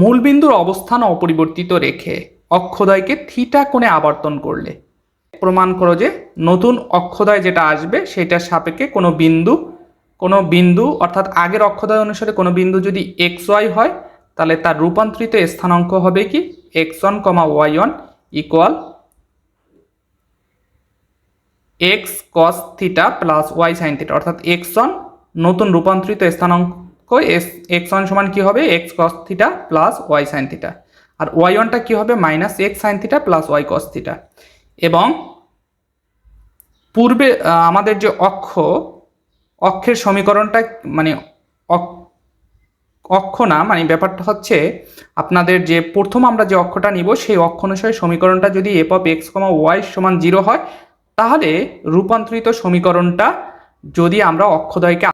মূলবিন্দুর অবস্থান অপরিবর্তিত রেখে অক্ষদয়কে থিটা কোণে আবর্তন করলে। প্রমাণ করো যে নতুন অক্ষদয় যেটা আসবে সেটার সাপেক্ষে কোনো বিন্দু কোনো বিন্দু অর্থাৎ আগের অক্ষদয় অনুসারে কোনো বিন্দু যদি এক্স ওয়াই হয়, তাহলে তার রূপান্তরিত স্থানাঙ্ক হবে কি? X one comma y one equal x cos theta plus y sine theta. অর্থাৎ এক্স ওয়ান নতুন রূপান্তরিত স্থানাঙ্ক এস, এক্স ওয়ান সমান কী হবে? X cos theta plus y sine theta আর ওয়াই ওয়ানটা কী হবে? Minus x sine theta plus y cos theta এবং পূর্বে আমাদের যে অক্ষ, অক্ষের সমীকরণটা মানে অক- অক্ষ না মানে ব্যাপারটা হচ্ছে আপনাদের যে প্রথম আমরা যে অক্ষটা নিব, সেই অক্ষ অনুসারে সমীকরণটা যদি f of x comma y সমান জিরো হয়, তাহলে রূপান্তরিত সমীকরণটা যদি আমরা অক্ষদ্বয়কে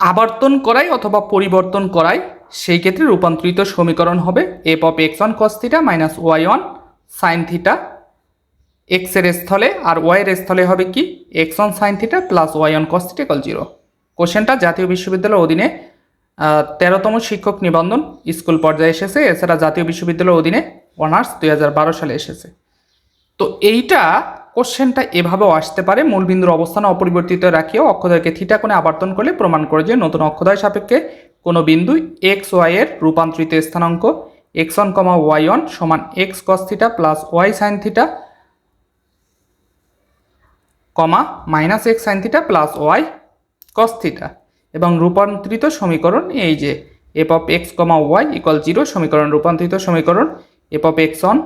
আবর্তন করাই অথবা পরিবর্তন করাই, সেই ক্ষেত্রে রূপান্তরিত সমীকরণ হবে f of x one cos theta minus y one sine theta এক্সের স্থলে আর ওয়াই এর স্থলে হবে কি? X one sine theta plus y one cos theta equal zero কোশ্চেনটা জাতীয় বিশ্ববিদ্যালয়ের অধীনে তেরোতম শিক্ষক নিবন্ধন স্কুল পর্যায়ে এসেছে, এছাড়া জাতীয় বিশ্ববিদ্যালয়ের অধীনে অনার্স দু হাজার বারো সালে এসেছে। তো এইটা কোশ্চেনটা এভাবেও আসতে পারে। মূলবিন্দুর অবস্থান অপরিবর্তিত রাখিও অক্ষদয়কে থিটা কোণে আবর্তন করলে প্রমাণ করে যে নতুন অক্ষদয় সাপেক্ষে কোনো বিন্দু এক্স ওয়াই এর রূপান্তরিত স্থানাঙ্ক x one comma y one সমান x cos theta plus y sine theta comma minus x sine theta plus y cos theta এবং রূপান্তরিত সমীকরণ এই যে f of x comma y equal zero সমীকরণ, রূপান্তরিত সমীকরণ f of x one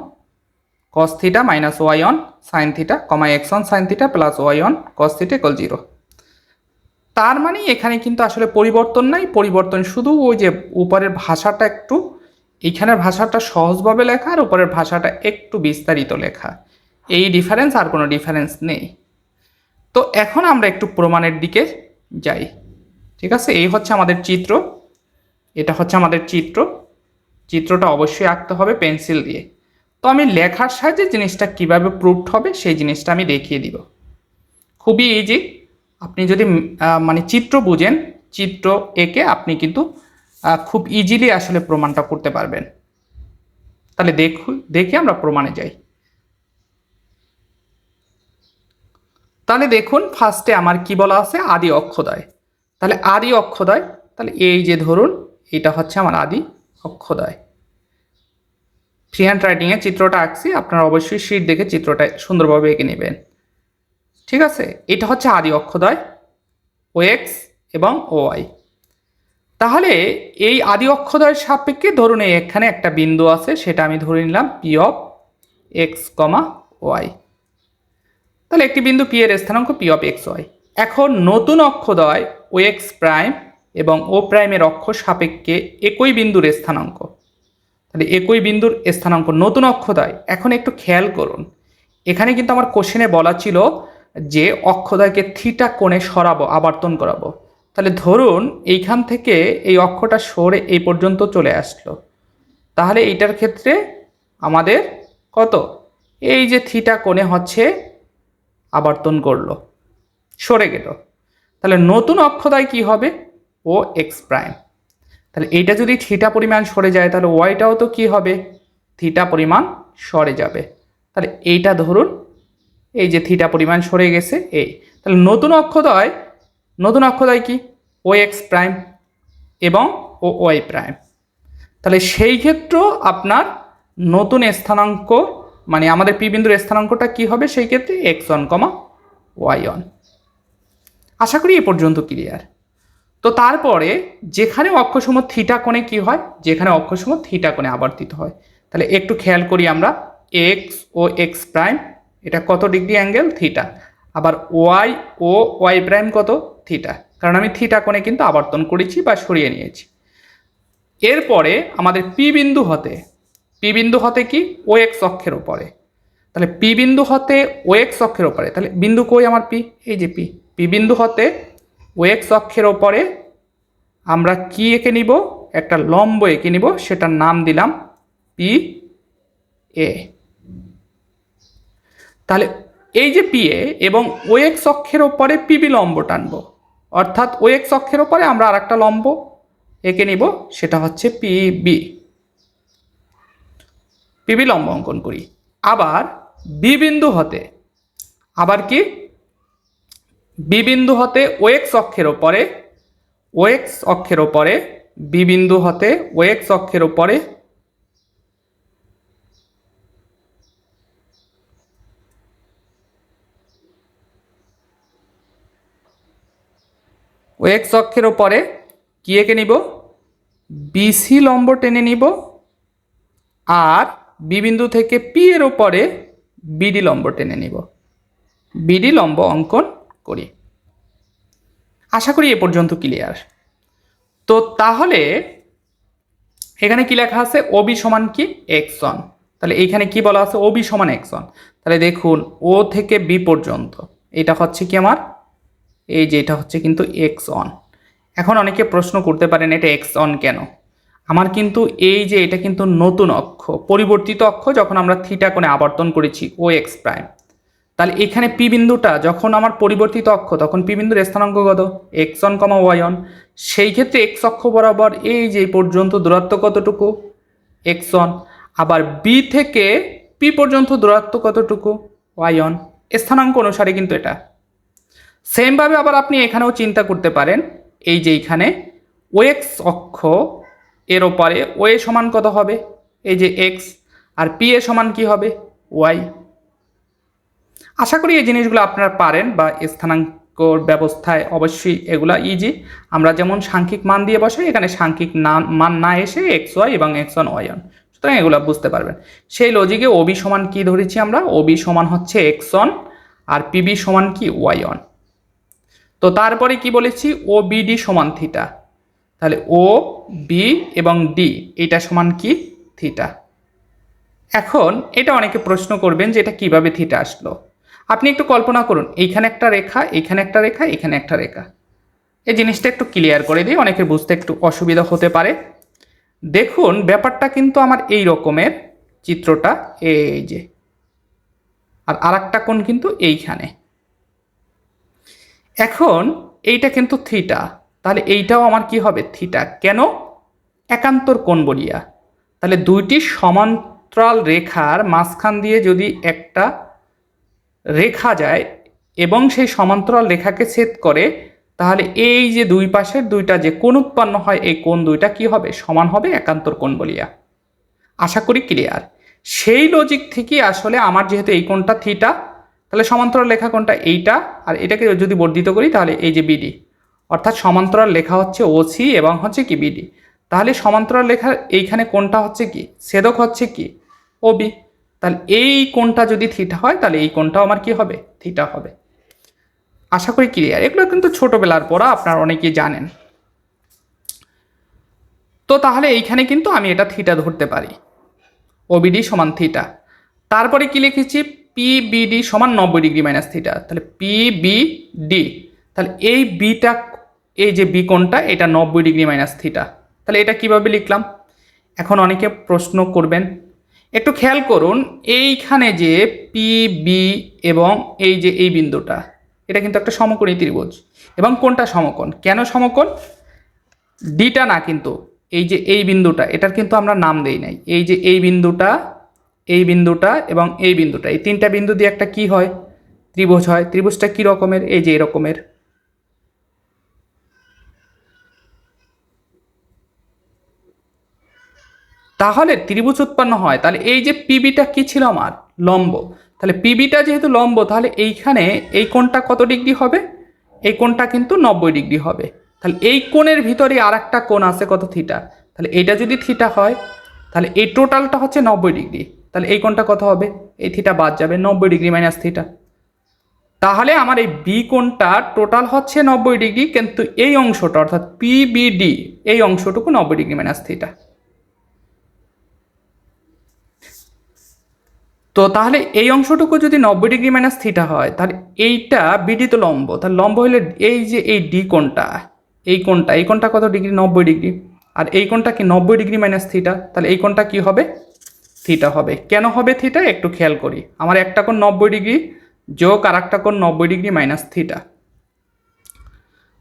cos theta minus y one sine theta comma x one sine theta plus y one cos theta equal zero তার মানে এখানে কিন্তু আসলে পরিবর্তন নাই, পরিবর্তন শুধু ওই যে উপরের ভাষাটা একটু এইখানের ভাষাটা সহজভাবে লেখা আর উপরের ভাষাটা একটু বিস্তারিত লেখা। এই ডিফারেন্স আর কোনো ডিফারেন্স নেই। তো এখন আমরা একটু প্রমাণের দিকে যাই। ঠিক আছে? এই হচ্ছে আমাদের চিত্র। এটা হচ্ছে আমাদের চিত্র। চিত্রটা অবশ্যই আঁকতে হবে পেন্সিল দিয়ে। তো আমি লেখার সাহায্যে জিনিসটা কীভাবে প্রুভড হবে সেই জিনিসটা আমি দেখিয়ে দিব। খুবই ইজি আপনি যদি মানে চিত্র বুঝেন, চিত্র এঁকে আপনি কিন্তু খুব ইজিলি আসলে প্রমাণটা করতে পারবেন। তাহলে দেখু দেখে আমরা প্রমাণে যাই। তাহলে দেখুন ফার্স্টে আমার কি বলা আছে? আদি অক্ষদয়। তাহলে আদি অক্ষদয়, তাহলে এই যে ধরুন, এটা হচ্ছে আমার আদি অক্ষদয়। ফ্রি হ্যান্ড রাইটিংয়ে চিত্রটা আঁকছি, আপনারা অবশ্যই শীট দেখে চিত্রটা সুন্দরভাবে এঁকে নেবেন। ঠিক আছে? এটা হচ্ছে আদি অক্ষদয় ও এক্স এবং ও ওয়াই তাহলে এই আদি অক্ষদয়ের সাপেক্ষে ধরুন এই এখানে একটা বিন্দু আছে, সেটা আমি ধরে নিলাম P of x comma y তাহলে একটি বিন্দু পি এর স্থানাঙ্ক পি অফ এক্স ওয়াই এখন নতুন অক্ষদয় ও এক্স প্রাইম এবং ও প্রাইমের অক্ষ সাপেক্ষে একই বিন্দুর স্থানাঙ্ক। তাহলে একই বিন্দুর স্থানাঙ্ক, নতুন অক্ষদয়। এখন একটু খেয়াল করুন। এখানে কিন্তু আমার কোশ্চেনে বলা ছিল যে অক্ষদয়কে থিটা কোণে সরাবো, আবর্তন করাবো। তাহলে ধরুন এইখান থেকে এই অক্ষটা সরে এই পর্যন্ত চলে আসলো। তাহলে এইটার ক্ষেত্রে আমাদের কত? এই যে থিটা কোণে হচ্ছে আবর্তন করল, সরে গেল। তাহলে নতুন অক্ষদয় কি হবে? ও এক্স প্রাইম তাহলে এইটা যদি থিটা পরিমাণ সরে যায়, তাহলে ওয়াইটাও তো কি হবে? থিটা পরিমাণ সরে যাবে। তাহলে এইটা ধরুন, এই যে থিটা পরিমাণ সরে গেছে, এই। তাহলে নতুন অক্ষদয় নতুন অক্ষদয় কি? ও এক্স প্রাইম এবং ও ওয়াই প্রাইম তাহলে সেই ক্ষেত্রেও আপনার নতুন স্থানাঙ্ক মানে আমাদের পি বিন্দুর স্থানাঙ্কটা কি হবে? সেই ক্ষেত্রে x one comma y one আশা করি এ পর্যন্ত ক্লিয়ার তো তারপরে যেখানে অক্ষসমূহ থিটা কোণে কি হয়? যেখানে অক্ষসমূহ থিটা কোণে আবর্তিত হয়। তাহলে একটু খেয়াল করি আমরা এক্স ও এক্স প্রাইম এটা কত ডিগ্রি অ্যাঙ্গেল? থিটা। আবার ওয়াই ও ওয়াই প্রাইম কত? থিটা। কারণ আমি থিটা কোণে কিন্তু আবর্তন করেছি বা সরিয়ে নিয়েছি। এরপরে আমাদের পি বিন্দু হতে, পি বিন্দু হতে কি? ও এক্স অক্ষের ওপরে তাহলে পি বিন্দু হতে ও এক্স অক্ষের ওপরে তাহলে বিন্দু কই আমার পি? এই যে পি। পি বিন্দু হতে ও এক্স অক্ষের ওপরে আমরা কি এঁকে নিব? একটা লম্ব এঁকে নিব, সেটার নাম দিলাম পি এ। তাহলে এই যে পি এ এবং ও এক্স অক্ষের ওপরে পিবি লম্ব টানব, অর্থাৎ ও এক্স অক্ষের ওপরে আমরা আর একটা লম্ব একে নিব, সেটা হচ্ছে পিবি পিবি লম্ব অঙ্কন করি। আবার বি বিন্দু হতে, আবার কি? বি বিন্দু হতে ওএক্স অক্ষের ওপরে ওএক্স অক্ষের ওপরে বি বিন্দু হতে ওএক্স অক্ষের ওপরে। ওএক্স অক্ষের ওপরে কি এঁকে নিব? বিসি লম্ব টেনে নিব। আর বি বিন্দু থেকে পি এর ওপরে বিডি লম্ব টেনে নিব। বিডি লম্ব অঙ্কন করি। আশা করি এ পর্যন্ত ক্লিয়ার তো তাহলে এখানে কি লেখা আছে? ওবি সমান কি? X one. তাহলে এইখানে কি বলা আছে? ওবি সমান এক্স ওয়ান। তাহলে দেখুন, ও থেকে বি পর্যন্ত, এটা হচ্ছে কি আমার? এই যে এটা হচ্ছে কিন্তু এক্স অন এখন অনেকে প্রশ্ন করতে পারেন, এটা এক্স অন কেন? আমার কিন্তু এই যে এটা কিন্তু নতুন অক্ষ, পরিবর্তিত অক্ষ যখন আমরা থিটা কোণে আবর্তন করেছি, ও এক্স প্রাইম। তাহলে এখানে পি বিন্দুটা যখন আমার পরিবর্তিত অক্ষ, তখন পি বিন্দুর স্থানাঙ্ক কত? X one comma y one সেই ক্ষেত্রে এক্স অক্ষ বরাবর এই যে পর্যন্ত দূরত্ব কতটুকু? এক্স অন আবার বি থেকে পি পর্যন্ত দূরত্ব কতটুকু? ওয়াই অন স্থানাঙ্ক অনুসারে কিন্তু এটা। সেমভাবে আবার আপনি এখানেও চিন্তা করতে পারেন, এই যে এইখানে ওএক্স অক্ষ, এর ওপারে ওয়ে সমান কত হবে? এই যে এক্স আর পি এ সমান কি হবে? ওয়াই আশা করি এই জিনিসগুলো আপনারা পারেন বা স্থানাঙ্কর ব্যবস্থায় অবশ্যই এগুলা ইজি আমরা যেমন সাংখ্যিক মান দিয়ে বসাই, এখানে সাংখ্যিক না, মান না এসে এক্স ওয়াই এবং এক্স ওয়ান ওয়াই ওয়ান সুতরাং এগুলো বুঝতে পারবেন। সেই লজিকে ওবি সমান কি ধরেছি আমরা? ওবি সমান হচ্ছে এক্স ওয়ান আর পিবি সমান কি ওয়াই ওয়ান তো তারপরে কি বলেছি? ও বিডি সমান থিটা তাহলে ও বি এবং ডি এটা সমান কি? থিটা এখন এটা অনেকে প্রশ্ন করবেন যে এটা কীভাবে থিটা আসলো। আপনি একটু কল্পনা করুন, এইখানে একটা রেখা, এইখানে একটা রেখা এখানে একটা রেখা। এই জিনিসটা একটু ক্লিয়ার করে দিই, অনেকের বুঝতে একটু অসুবিধা হতে পারে। দেখুন, ব্যাপারটা কিন্তু আমার এই রকমের চিত্রটা, এই যে। আর আরেকটা কোণ কিন্তু এইখানে। এখন এইটা কিন্তু থিটা তাহলে এইটাও আমার কি হবে? থিটা কেন? একান্তর কোণ বলিয়া। তাহলে দুইটি সমান্তরাল রেখার মাঝখান দিয়ে যদি একটা রেখা যায় এবং সেই সমান্তরাল রেখাকে ছেদ করে, তাহলে এই যে দুই পাশের দুইটা যে কোণ উৎপন্ন হয়, এই কোণ দুইটা কি হবে? সমান হবে একান্তর কোণ বলিয়া। আশা করি ক্লিয়ার সেই লজিক থেকে আসলে আমার যেহেতু এই কোণটা থিটা তাহলে সমান্তরাল লেখা কোনটা এইটা, আর এটাকে যদি বর্ধিত করি, তাহলে এই যে বিডি অর্থাৎ সমান্তরাল লেখা হচ্ছে ওসি এবং হচ্ছে কি বিডি তাহলে সমান্তরাল লেখার এইখানে কোনটা হচ্ছে কি? ছেদক হচ্ছে কি? ওবি তাহলে এই কোনটা যদি থিটা হয়, তাহলে এই কোনটাও আমার কি হবে? থিটা হবে। আশা করি ক্লিয়ার এগুলো কিন্তু ছোটোবেলার পড়া, আপনারা অনেকেই জানেন। তো তাহলে এইখানে কিন্তু আমি এটা থিটা ধরতে পারি। ওবিডি সমান থিটা তারপরে কি লিখেছি? পিবিডি সমান নব্বই ডিগ্রি মাইনাস থিটা তাহলে পিবিডি তাহলে এই বিটা এই যে বি কোণটা, এটা নব্বই ডিগ্রি মাইনাস থিটা তাহলে এটা কীভাবে লিখলাম? এখন অনেকে প্রশ্ন করবেন একটু খেয়াল করুন, এইখানে যে পি বি এবং এই যে এই বিন্দুটা, এটা কিন্তু একটা সমকোণী ত্রিভুজ। এবং কোনটা সমকোণ? কেন সমকোণ? ডিটা না কিন্তু, এই যে এই বিন্দুটা, এটার কিন্তু আমরা নাম দেই নাই। এই যে এই বিন্দুটা এই বিন্দুটা এবং এই বিন্দুটা, এই তিনটা বিন্দু দিয়ে একটা কি হয়? ত্রিভুজ হয়। ত্রিভুজটা কী রকমের? এই যে এরকমের। তাহলে ত্রিভুজ উৎপন্ন হয়। তাহলে এই যে পিবিটা কি ছিল আমার? লম্ব। তাহলে পিবিটা যেহেতু লম্ব, তাহলে এইখানে এই কোণটা কত ডিগ্রি হবে? এই কোণটা কিন্তু নব্বই ডিগ্রি হবে। তাহলে এই কোণের ভিতরে আর একটা কোণ আছে কত থিটা? তাহলে এইটা যদি থিটা হয়, তাহলে এই টোটালটা হচ্ছে নব্বই ডিগ্রি। তাহলে এই কোণটা কত হবে? এই থিটা বাদ যাবে, নব্বই ডিগ্রি মাইনাস থিটা। তাহলে আমার এই বি কোণটা টোটাল হচ্ছে নব্বই ডিগ্রি, কিন্তু এই অংশটা, অর্থাৎ পিবিডি, এই অংশটুকু নব্বই ডিগ্রি মাইনাস থিটা। তো তাহলে এই অংশটুকু যদি নব্বই ডিগ্রি মাইনাস থিটা হয়, তাহলে এইটা বিডি তো লম্ব। তাহলে লম্ব হলে এই যে এই ডি কোণটা, এই কোণটা এই কোণটা কত ডিগ্রি? নব্বই ডিগ্রি। আর এই কোণটা কি নব্বই ডিগ্রি মাইনাস থিটা তাহলে এই কোণটা কি হবে? থিটা হবে। কেন হবে থিটা একটু খেয়াল করি। আমার একটা কোণ নব্বই ডিগ্রি, যোগ আর একটা কোণ নব্বই ডিগ্রি মাইনাস থিটা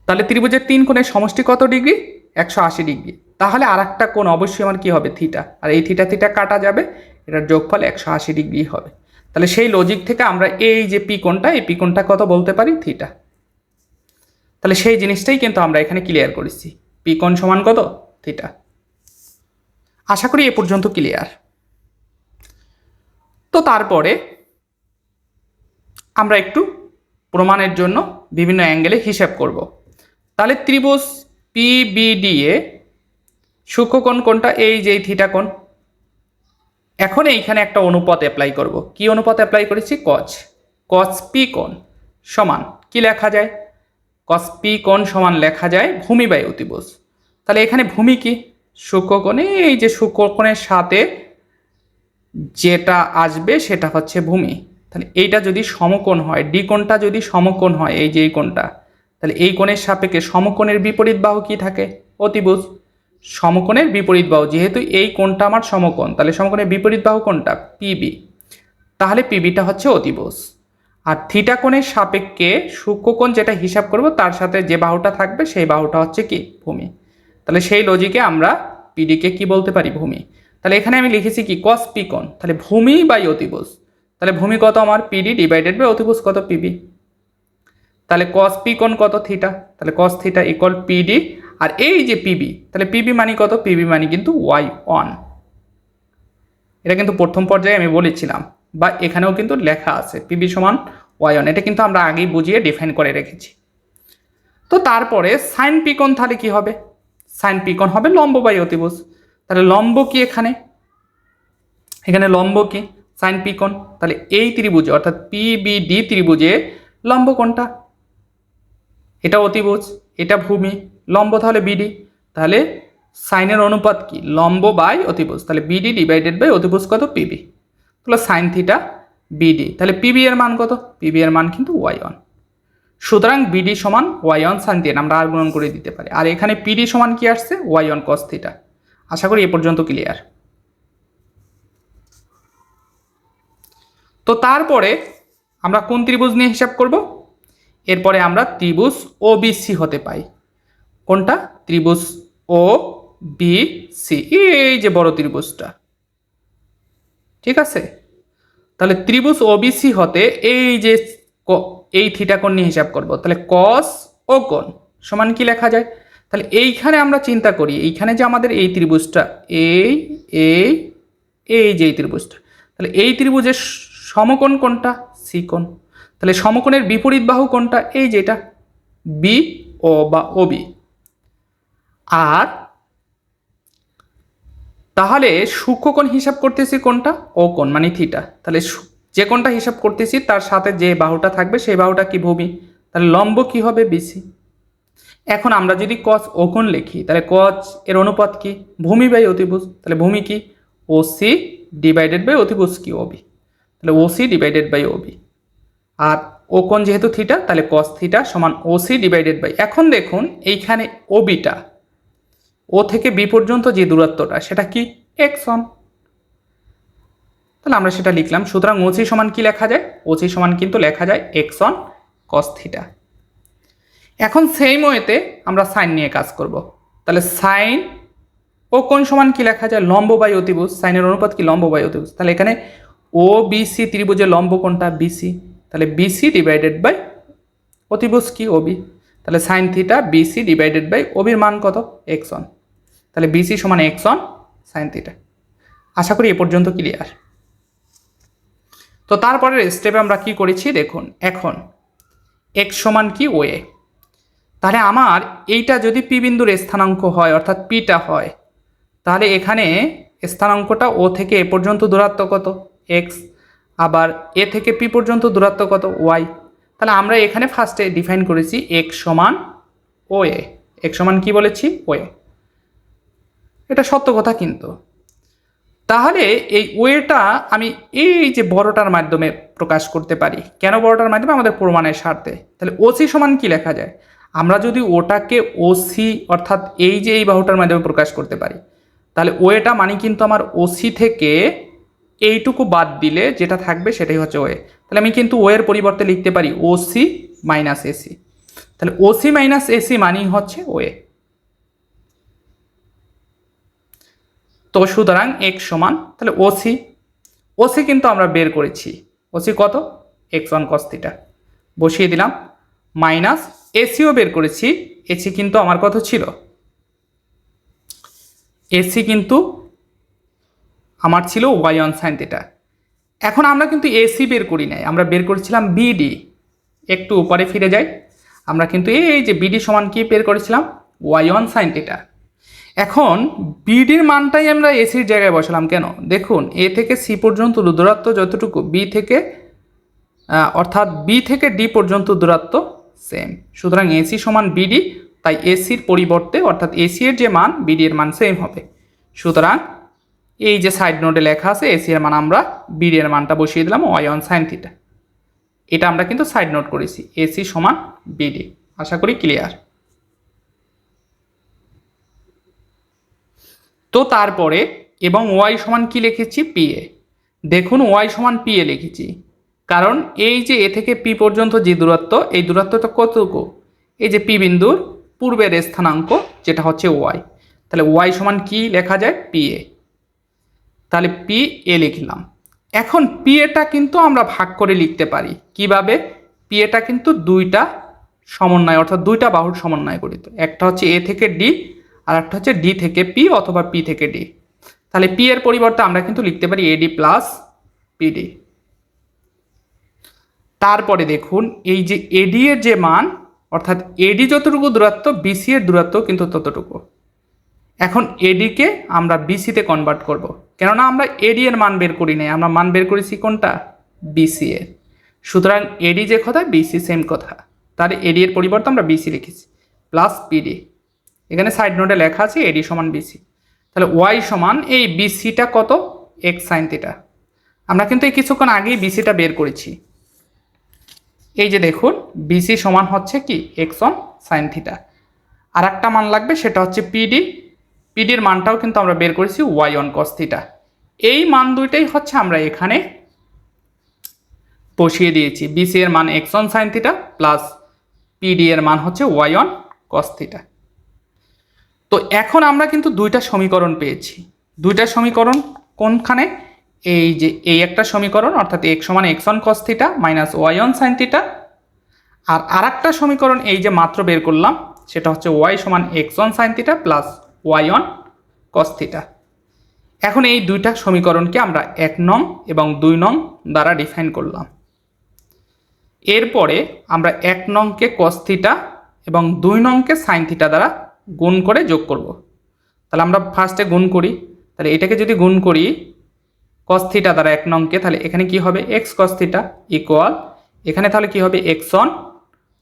তাহলে ত্রিভুজের তিন কোণের সমষ্টি কত ডিগ্রি? একশো আশি ডিগ্রি। তাহলে আর একটা কোণ অবশ্যই আমার কী হবে? থিটা আর এই থিটা থিটা কাটা যাবে। এটার যোগফল একশো আশি ডিগ্রি হবে। তাহলে সেই লজিক থেকে আমরা এই যে পি কোণটা, এই পি কোণটা কত বলতে পারি? থিটা তাহলে সেই জিনিসটাই কিন্তু আমরা এখানে ক্লিয়ার করেছি। পি কোণ সমান কত? থিটা আশা করি এ পর্যন্ত ক্লিয়ার তো তারপরে আমরা একটু প্রমাণের জন্য বিভিন্ন অ্যাঙ্গেলে হিসাব করব। তাহলে ত্রিভুজ পিবিডি এ সূক্ষ্মকোণ কোনটা এই যে থিটা কোণ এখন এইখানে একটা অনুপাত অ্যাপ্লাই করব। কি অনুপাত অ্যাপ্লাই করেছি? কচ কচ পি কোণ সমান কি লেখা যায়? কস পি কোণ সমান লেখা যায় ভূমি বাই অতিভুজ। তাহলে এখানে ভূমি কি? সূক্ষ্মকোণে এই যে সূক্ষ্মকোণের সাথে যেটা আসবে সেটা হচ্ছে ভূমি। তাহলে এইটা যদি সমকোণ হয় ডি কোণটা যদি সমকোণ হয়, এই যে এই কোণটা, তাহলে এই কোণের সাপেক্ষে সমকোণের বিপরীত বাহু কি থাকে? অতিভুজ। সমকোণের বিপরীত বাহু, যেহেতু এই কোণটা আমার সমকোণ, তাহলে সমকোণের বিপরীত বাহু কোণটা পিবি তাহলে পিবিটা হচ্ছে অতিভুজ। আর থিটা কোণের সাপেক্ষে সূক্ষ্মকোণ যেটা হিসাব করব, তার সাথে যে বাহুটা থাকবে, সেই বাহুটা হচ্ছে কি? ভূমি। তাহলে সেই লজিকে আমরা পিডিকে কি বলতে পারি? ভূমি। তাহলে এখানে আমি লিখেছি কি? কস পি তাহলে ভূমি বাই অতিভুজ। তাহলে ভূমি কত আমার? পিডি ডিভাইডেড বাই অতিভুজ কত? পিবি তাহলে কস পি কত? থিটা তাহলে কস থিটা ইকুয়াল পিডি আর এই যে পিবি তাহলে পিবি মানি কত? পিবি মানি কিন্তু ওয়াই ওয়ান এটা কিন্তু প্রথম পর্যায়ে আমি বলেছিলাম, বা এখানেও কিন্তু লেখা আছে পিবি সমান ওয়াই ওয়ান এটা কিন্তু আমরা আগেই বুঝিয়ে ডিফাইন করে রেখেছি। তো তারপরে সাইন পিকন তাহলে কি হবে? সাইন পিকন হবে লম্ব বাই অতিভুজ। তাহলে লম্ব কি এখানে? এখানে লম্ব কি? সাইন পিকন। তাহলে এই ত্রিভুজে, অর্থাৎ পিবিডি ত্রিভুজে লম্ব কোনটা? এটা অতিভুজ, এটা ভূমি। লম্ব তাহলে বিডি তাহলে সাইনের অনুপাত কি? লম্ব বাই অতিভুজ, তাহলে বিডি ডিভাইডেড বাই অতিভুজ কত? পিবি তাহলে সাইন থিটা বিডি তাহলে পিবি এর মান কত? পিবি এর মান কিন্তু ওয়াই ওয়ান সুতরাং বিডি সমান ওয়াই ওয়ান সাইন থিটা আমরা আর গুণন করে দিতে পারি। আর এখানে পিডি সমান কি আসছে? ওয়াই ওয়ান কস থিটা আশা করি এ পর্যন্ত ক্লিয়ার তো তারপরে আমরা কোন ত্রিভুজ নিয়ে হিসাব করব? এরপরে আমরা ত্রিভুজ ও বিসি হতে পাই। কোনটা? ত্রিভুজ ও বি সি এই যে বড় ত্রিভুজটা। ঠিক আছে? তাহলে ত্রিভুজ ওবিসি হতে এই যে এই থিটা কোণ নিয়ে হিসাব করব। তাহলে কস ও কোণ সমান কি লেখা যায়? তাহলে এইখানে আমরা চিন্তা করি, এইখানে যে আমাদের এই ত্রিভুজটা এই এই এই যে এই ত্রিভুজটা। তাহলে এই ত্রিভুজের সমকোণ কোনটা সি কোণ। তাহলে সমকোণের বিপরীত বাহু কোনটা এই যেটা বি ও বা ও বি আর? তাহলে সূক্ষ্মকোণ হিসাব করতেছি কোনটা ও কোণ মানে থিটা তাহলে যে কোনটা হিসাব করতেছি, তার সাথে যে বাহুটা থাকবে, সেই বাহুটা কি ভূমি? তাহলে লম্ব কি হবে বিসি এখন আমরা যদি কচ ও কোণ লিখি, তাহলে কচ এর অনুপাত কি? ভূমি বাই অতিভুজ। তাহলে ভূমি কি? ও সি ডিভাইডেড বাই অতিভুজ কি ওবি তাহলে O C divided by OB আর ও কোণ যেহেতু থিটা তাহলে কস থিটা সমান ও সি ডিভাইডেড বাই এখন দেখুন, এইখানে ওবিটা ও থেকে বি পর্যন্ত যে দূরত্বটা, সেটা কি এক্স ওয়ান তাহলে আমরা সেটা লিখলাম। সুতরাং ওচি সমান কি লেখা যায়? ওচি সমান কিন্তু লেখা যায় এক্স ওয়ান কস থিটা এখন সেম ওয়েতে আমরা সাইন নিয়ে কাজ করব। তাহলে সাইন ও কোন সমান কি লেখা যায়? লম্ব বাই অতিভুজ। সাইনের অনুপাত কি? লম্ব বাই অতিভুজ। তাহলে এখানে ও বিসি ত্রিভুজের লম্ব কোনটা? বিসি তাহলে বিসি ডিভাইডেড বাই অতিভুজ কি? ওবি তাহলে sine theta BC divided by ওবির মান কত? এক্স ওয়ান তাহলে বিসি সমান এক্স ওয়ান সাইন থিটা আশা করি এ পর্যন্ত ক্লিয়ার তো তারপরের স্টেপে আমরা কি করেছি দেখুন, এখন এক্স সমান কি ওয়ে তাহলে আমার এইটা যদি পি বিন্দুর স্থানাঙ্ক হয়, অর্থাৎ পিটা হয়, তাহলে এখানে স্থানাঙ্কটা ও থেকে এ পর্যন্ত দূরত্ব কত? এক্স আবার এ থেকে পি পর্যন্ত দূরত্ব কত? ওয়াই তাহলে আমরা এখানে ফার্স্টে ডিফাইন করেছি এক্স সমান ও এ এক্স সমান কি বলেছি? ওয়ে এটা সত্য কথা কিন্তু। তাহলে এই ওয়েটা আমি এই যে বড়টার মাধ্যমে প্রকাশ করতে পারি, কেন বড়টার মাধ্যমে? আমাদের প্রমাণের স্বার্থে। তাহলে ওসি সমান কি লেখা যায়? আমরা যদি ওটাকে ওসি অর্থাৎ এই যে এই বাহুটার মাধ্যমে প্রকাশ করতে পারি, তাহলে ওয়েটা মানে কিন্তু আমার ওসি থেকে এইটুকু বাদ দিলে যেটা থাকবে সেটাই হচ্ছে ওয়ে। তাহলে আমি কিন্তু ওয়ের পরিবর্তে লিখতে পারি ওসি মাইনাস এসি তাহলে ওসি মাইনাস এসি মানেই হচ্ছে ওয়ে। তো সুতরাং এক্স সমান, তাহলে ওসি ওসি কিন্তু আমরা বের করেছি। ওসি কত? এক্স ওয়ান কস বসিয়ে দিলাম। মাইনাস এসিও বের করেছি। এসি কিন্তু আমার কত ছিল? এসি কিন্তু আমার ছিল ওয়াই অন সাইন থিটা এখন আমরা কিন্তু এসি বের করি নাই। আমরা বের করেছিলাম বিডি একটু উপরে ফিরে যাই। আমরা কিন্তু এই যে বিডি সমান কি বের করেছিলাম? ওয়াই ওয়ান সাইন থিটা এখন বিডির মানটাই আমরা এসির জায়গায় বসালাম কেন? দেখুন এ থেকে সি পর্যন্ত দূরত্ব যতটুকু বি থেকে অর্থাৎ বি থেকে ডি পর্যন্ত দূরত্ব সেম সুতরাং এসি সমান বিডি তাই এসির পরিবর্তে, অর্থাৎ এসি এর যে মান বিডি এর মান সেম হবে। সুতরাং এই যে সাইড নোটে লেখা আছে এসি এর মান আমরা বিডি এর মানটা বসিয়ে দিলাম ওয়াই অন সাইন থিটা এটা আমরা কিন্তু সাইড নোট করেছি এসি সমান বিডি আশা করি ক্লিয়ার তো তারপরে এবং ওয়াই সমান কি লিখেছি? P A. দেখুন ওয়াই সমান পি এ লিখেছি। কারণ এই যে এ থেকে পি পর্যন্ত যে দূরত্ব, এই দূরত্বটা কতটুকু? এই যে পি বিন্দুর পূর্বের স্থানাঙ্ক যেটা হচ্ছে ওয়াই। তাহলে ওয়াই সমান কি লেখা যায়? P A. তাহলে পি এ লিখলাম। এখন পি এটা কিন্তু আমরা ভাগ করে লিখতে পারি। কীভাবে? পি এটা কিন্তু দুইটা সমন্বয়, অর্থাৎ দুইটা বাহুর সমন্বয় গঠিত। একটা হচ্ছে এ থেকে ডি আর একটা হচ্ছে ডি থেকে পি অথবা পি থেকে ডি তাহলে পি এর পরিবর্তে আমরা কিন্তু লিখতে পারি এডি প্লাস পিডি তারপরে দেখুন, এই যে এডি এর যে মান, অর্থাৎ এডি যতটুকু দূরত্ব বিসি এর দূরত্ব কিন্তু ততটুকু। এখন এডিকে আমরা বিসিতে কনভার্ট করব। কেননা আমরা এডি এর মান বের করি নাই, আমরা মান বের করেছি কোনটা? বিসি এর সুতরাং এডি যে কথা বিসি সেম কথা। তাহলে এডি এর পরিবর্তে আমরা বিসি লিখেছি প্লাস পিডি এখানে সাইড নোটে লেখা আছে এডি সমান বিসি তাহলে ওয়াই সমান এই বিসিটা কত? এক্স সাইন থিটা আমরা কিন্তু এই কিছুক্ষণ আগেই বিসিটা বের করেছি। এই যে দেখুন বিসি সমান হচ্ছে কি? এক্স অন সাইন থিটা আর একটা মান লাগবে, সেটা হচ্ছে পিডি পিডির মানটাও কিন্তু আমরা বের করেছি ওয়াই অন কস থিটা এই মান দুইটাই হচ্ছে আমরা এখানে বসিয়ে দিয়েছি। বিসি এর মান x one sine theta plus PD এর মান হচ্ছে ওয়াই অন কস থিটা তো এখন আমরা কিন্তু দুইটা সমীকরণ পেয়েছি। দুইটা সমীকরণ কোনখানে? এই যে এই একটা সমীকরণ, অর্থাৎ এক্স সমান x one cos theta minus y one sine theta আর আর একটা সমীকরণ এই যে মাত্র বের করলাম, সেটা হচ্ছে ওয়াই সমান x one sine theta plus y one cos theta এখন এই দুইটা সমীকরণকে আমরা এক নং এবং দুই নং দ্বারা ডিফাইন করলাম। এরপরে আমরা এক নংকে কস থিটা এবং দুই নংকে সাইন থিটা দ্বারা গুণ করে যোগ করব। তাহলে আমরা ফার্স্টে গুণ করি। তাহলে এটাকে যদি গুণ করি কস্থিটা দ্বারা এক নংকে তাহলে এখানে কি হবে? এক্স কস্থিটা ইকুয়াল এখানে তাহলে কি হবে? এক্স অন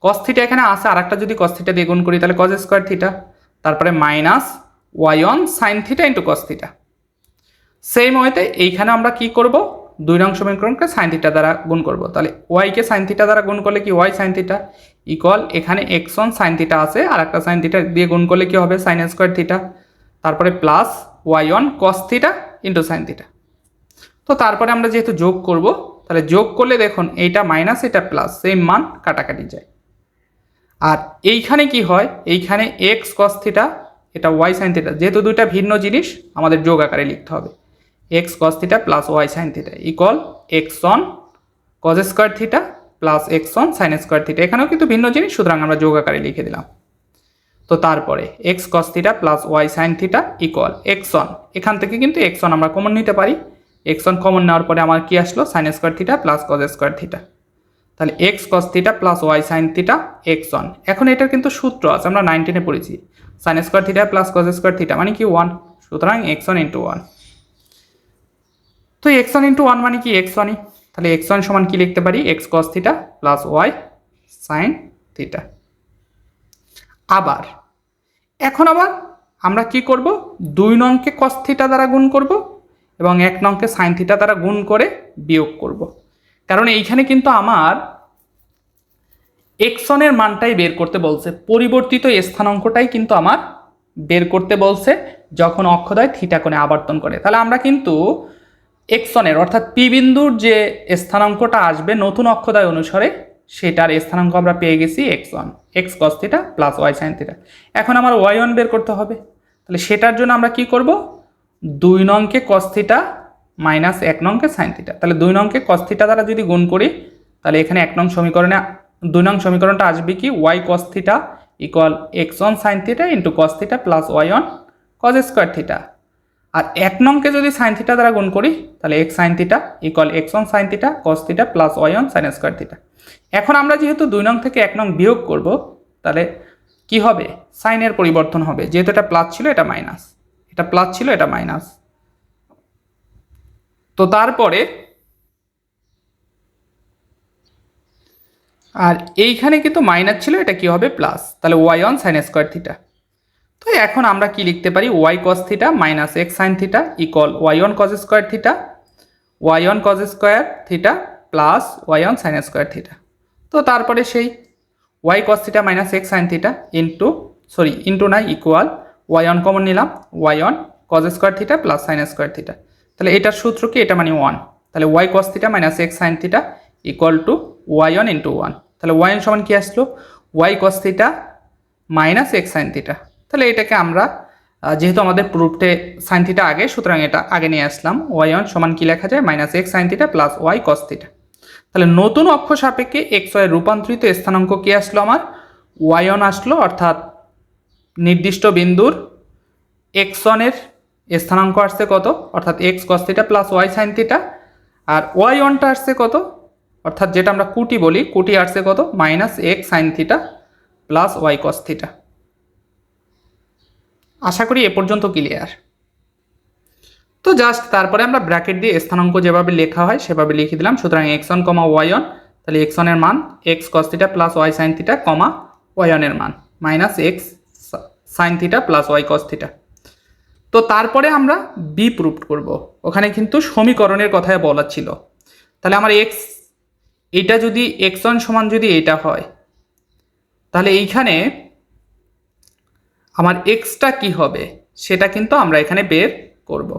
কস থিটা এখানে আসে আর একটা যদি কস্থিটা দিয়ে গুণ করি, তাহলে কস স্কোয়ার থিটা তারপরে minus y one sine theta into cos theta সেই ওয়েতে এইখানে আমরা কি করব? দুই নং সমীকরণকে সাইন থিটা দ্বারা গুণ করব। তাহলে ওয়াইকে সাইন থিটা দ্বারা গুণ করলে কি ওয়াই সাইন থিটা ইকুয়াল এখানে এক্স অন সাইন থিটা আছে, আর একটা সাইন থিটা দিয়ে গুণ করলে কি হবে? সাইন স্কোয়ার থিটা তারপরে plus y one cos theta into sine theta তো তারপরে আমরা যেহেতু যোগ করব, তাহলে যোগ করলে দেখুন এইটা মাইনাস এটা প্লাস সেম মান কাটাকাটি যায়। আর এইখানে কি হয়? এইখানে এক্স কস থিটা এটা ওয়াই সাইন থিটা যেহেতু দুইটা ভিন্ন জিনিস, আমাদের যোগ আকারে লিখতে হবে। X cos theta plus y sine theta equal x one cos square theta plus x one sine square theta এখানেও কিন্তু ভিন্ন জিনিস, সুতরাং আমরা যোগ আকারে লিখে দিলাম। তো তারপরে x cos theta plus y sine theta equal x one এখান থেকে কিন্তু এক্স অন আমরা কমন নিতে পারি। এক্স অন কমন নেওয়ার পরে আমার কি আসলো? Sine square theta plus cos square theta তাহলে x cos theta plus y sine theta x one এখন এটার কিন্তু সূত্র আছে, আমরা নাইনটিনে পড়েছি। Sine square theta plus cos square theta মানে কি? ওয়ান সুতরাং এক্স অন ইন্টু ওয়ান তো এক্স ওয়ান ইন্টু ওয়ান মানে কি? এক্স ওয়ানই তাহলে এক্স ওয়ান সমান কি লিখতে পারি? X cos theta plus y sine theta আবার, এখন আবার আমরা কি করব? দুই নংকে কস থিটা দ্বারা গুণ করব এবং এক নংকে সাইন থিটা দ্বারা গুণ করে বিয়োগ করব। কারণ এইখানে কিন্তু আমার এক্সনের মানটাই বের করতে বলছে। পরিবর্তিত স্থানাঙ্কটাই কিন্তু আমার বের করতে বলছে যখন অক্ষদয় থিটা কোণে আবর্তন করে। তাহলে আমরা কিন্তু এক্সনের, অর্থাৎ পি বিন্দুর যে স্থানাঙ্কটা আসবে নতুন অক্ষদয় অনুসারে, সেটার স্থানাঙ্ক আমরা পেয়ে গেছি x one, x cos theta plus y sine theta. এখন আমার ওয়াই ওয়ান বের করতে হবে। তাহলে সেটার জন্য আমরা কি করব? দুই নংকে কস্থিটা মাইনাস এক নংকে সাইন থিটা। তাহলে দুই নংকে কস্থিটা দ্বারা যদি গুণ করি, তাহলে এখানে এক নং সমীকরণে দুই নং সমীকরণটা আসবে কি? Y cos theta equal x one sine theta into cos theta plus y one cos square theta. আর এক নংকে যদি সাইন থিটা দ্বারা গুণ করি, তাহলে x sine theta equal x one sine theta cos theta plus y one sine square theta এখন আমরা যেহেতু দুই নং থেকে এক নং বিয়োগ করব, তাহলে কি হবে? সাইনের পরিবর্তন হবে। যেহেতু এটা প্লাস ছিল, এটা মাইনাস এটা প্লাস ছিল, এটা মাইনাস তো তারপরে আর এইখানে কিন্তু মাইনাস ছিল, এটা কি হবে? প্লাস তাহলে y one sine square theta তো এখন আমরা কি লিখতে পারি? Y cos theta minus x sine theta equal y one cos square theta y one cos square theta plus y one sine square theta তো তারপরে সেই y cos theta minus x sine theta into sorry into না equal y one common নিলাম y one cos square theta plus sine square theta তাহলে এটার সূত্র কি? এটা মানে ওয়ান তাহলে y cos theta minus x sine theta equal to y one into one তাহলে ওয়াই অন সমান কি আসলো? Y cos theta minus x sine theta তাহলে এটাকে আমরা যেহেতু আমাদের প্রুফটে সাইন থিটা আগে, সুতরাং এটা আগে নিয়ে আসলাম ওয়াই অন সমান কি লেখা যায়? Minus x sine theta plus y cos theta তাহলে নতুন অক্ষ সাপেক্ষে এক্স ওয়াই রূপান্তরিত স্থানাঙ্ক কি আসলো আমার? ওয়াই অন আসলো, অর্থাৎ নির্দিষ্ট বিন্দুর এক্স অনের স্থানাঙ্ক আসছে কত? অর্থাৎ x cos theta plus y sine theta আর ওয়াই ওয়ানটা আসছে কত? অর্থাৎ যেটা আমরা কুটি বলি, কুটি আসছে কত? Minus x sine theta plus y cos theta আশা করি এ পর্যন্ত ক্লিয়ার তো জাস্ট তারপরে আমরা ব্র্যাকেট দিয়ে স্থানাঙ্ক যেভাবে লেখা হয় সেভাবে লিখে দিলাম। সুতরাং x one comma y one তাহলে এক্স অনের মান x cos theta plus y sine theta comma y অনের মান minus x sine theta plus y cos theta তো তারপরে আমরা বি প্রুফ করব। ওখানে কিন্তু সমীকরণের কথায় বলা ছিল। তাহলে আমার এক্স এটা যদি এক্স অন সমান যদি এটা হয়, তাহলে এইখানে আমার এক্সটা কি হবে? সেটা কিন্তু আমরা এখানে বের করব।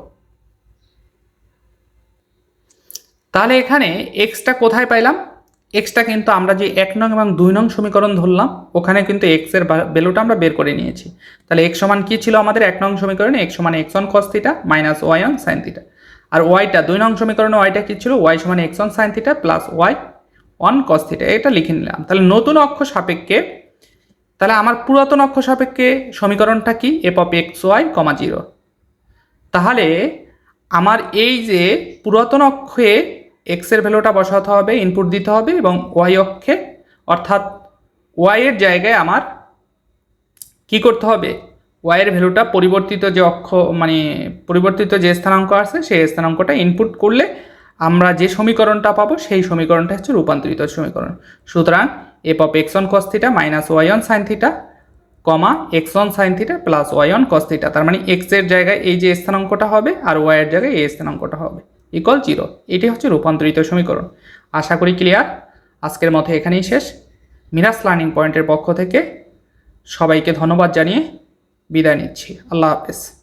তাহলে এখানে এক্সটা কোথায় পাইলাম? এক্সটা কিন্তু আমরা যে এক নং এবং দুই নং সমীকরণ ধরলাম, ওখানে কিন্তু এক্সের ভ্যালুটা আমরা বের করে নিয়েছি। তাহলে এক্স সমান কি ছিল আমাদের? এক নং সমীকরণে এক্স সমান X on cos theta minus Y on sine theta আর ওয়াইটা দুই নং সমীকরণে ওয়াইটা কি ছিল? ওয়াই সমান X on sine theta plus Y on cos theta এটা লিখে নিলাম। তাহলে নতুন অক্ষ সাপেক্ষে তাহলে আমার পুরাতন অক্ষ সাপেক্ষে সমীকরণটা কি? F of X Y comma zero তাহলে আমার এই যে পুরাতন অক্ষে এক্সের ভ্যালুটা বসাতে হবে ইনপুট দিতে হবে এবং ওয়াই অক্ষে, অর্থাৎ ওয়াইয়ের জায়গায় আমার কি করতে হবে? ওয়াইয়ের ভ্যালুটা পরিবর্তিত যে অক্ষ মানে পরিবর্তিত যে স্থানাঙ্ক আছে, সেই স্থানাঙ্কটা ইনপুট করলে আমরা যে সমীকরণটা পাবো, সেই সমীকরণটা হচ্ছে রূপান্তরিত সমীকরণ। সুতরাং F of X on minus Y on sine theta comma X on sine theta plus Y on cos তার মানে এক্সের জায়গায় এই যে স্থানাঙ্কটা হবে আর ওয়াই এর জায়গায় এই স্থানাঙ্কটা হবে। ইকুয়াল জিরো এটি হচ্ছে রূপান্তরিত সমীকরণ। আশা করি ক্লিয়ার আজকের মতো এখানেই শেষ। মিরাস লার্নিং পয়েন্টের পক্ষ থেকে সবাইকে ধন্যবাদ জানিয়ে বিদায় নিচ্ছি। আল্লাহ হাফেজ।